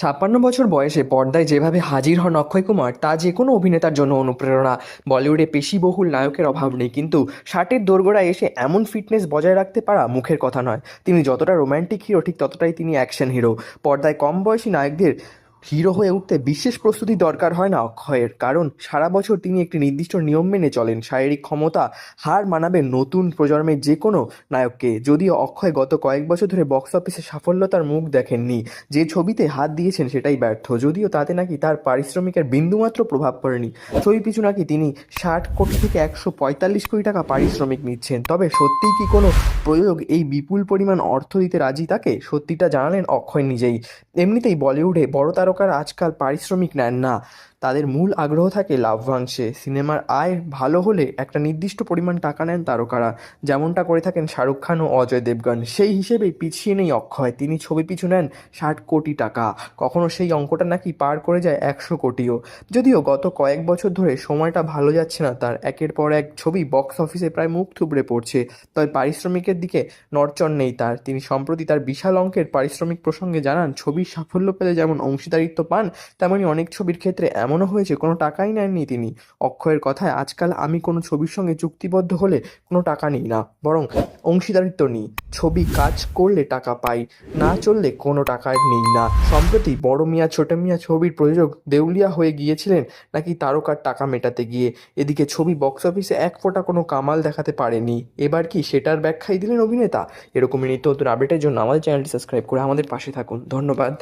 ছাপ্পান্ন বছর বয়সে পর্দায় যেভাবে হাজির হন অক্ষয় কুমার, তা যে কোনো অভিনেতার জন্য অনুপ্রেরণা। বলিউডে পেশিবহুল নায়কের অভাব নেই, কিন্তু ষাটের দোরগোড়ায় এসে এমন ফিটনেস বজায় রাখতে পারা মুখের কথা নয়। তিনি যতটা রোম্যান্টিক হিরো, ঠিক ততটাই তিনি অ্যাকশন হিরো। পর্দায় কম বয়সী নায়কদের হিরো হয়ে উঠতে বিশেষ প্রস্তুতি দরকার হয় না অক্ষয়ের, কারণ সারা বছর তিনি একটি নির্দিষ্ট নিয়ম মেনে চলেন। শারীরিক ক্ষমতা, হার মানাবে নতুন প্রজন্মের যে কোনো নায়ককে। যদিও অক্ষয় গত কয়েক বছর ধরে বক্স অফিসে সাফল্যতার মুখ দেখেননি। যে ছবিতে হাত দিয়েছেন সেটাই ব্যর্থ। যদিও তাতে নাকি তার পারিশ্রমিকের বিন্দুমাত্র প্রভাব পড়েনি, ছবি পিছু নাকি তিনি ষাট কোটি থেকে একশো পঁয়তাল্লিশ কোটি টাকা পারিশ্রমিক নিচ্ছেন। তবে সত্যিই কি কোনো প্রয়োগ এই বিপুল পরিমাণ অর্থ দিতে রাজি তাকে? সত্যিটা জানালেন অক্ষয় নিজেই। এমনিতেই বলিউডে বড় তারকারা আজকাল পারিশ্রমিক নেন না তাদের মূল আগ্রহ থাকে লাভ্যাংশে সিনেমার আয় ভালো হলে একটা নির্দিষ্ট পরিমাণ টাকা নেন তারকারা। যেমনটা করে থাকেন শাহরুখ খান ও অজয় দেবগন। সেই হিসেবেই পিছিয়ে নেই অক্ষয়। তিনি ছবি পিছু নেন ষাট কোটি টাকা। কখনো সেই অঙ্কটা নাকি পার করে যায় একশো কোটিও। যদিও গত কয়েক বছর ধরে সময়টা ভালো যাচ্ছে না, তার একের পর এক ছবি বক্স অফিসে প্রায় মুখ থুবড়ে পড়ছে। তবে পারিশ্রমিকের দিকে নড়চড় নেই তার। তিনি সম্প্রতি তার বিশাল অঙ্কের পারিশ্রমিক প্রসঙ্গে জানান, ছবির সাফল্য পেলে যেমন অংশীদারিত্ব পান, তেমনি অনেক ছবির ক্ষেত্রে এমনও হয়েছে, কোনো টাকাই নেননি তিনি। অক্ষয়ের কথায় আজকাল আমি কোনো ছবির সঙ্গে চুক্তিবদ্ধ হলে কোনো টাকা নিই না, বরং অংশীদারিত্ব নিই। ছবি কাজ করলে টাকা পাই, না চললে কোনো টাকা নিই না। সম্প্রতি বড় মিয়া, ছোট মিয়া ছবির প্রযোজক দেউলিয়া হয়ে গিয়েছিলেন নাকি তারকার টাকা মেটাতে গিয়ে। এদিকে ছবি বক্স অফিসে এক ফোঁটা কোনো কামাল দেখাতে পারেনি। এবার কি সেটার ব্যাখ্যাই দিলেন অভিনেতা? এরকমই নিত্য নতুন আপডেটের জন্য আমাদের চ্যানেলটি সাবস্ক্রাইব করে আমাদের পাশে থাকুন। ধন্যবাদ।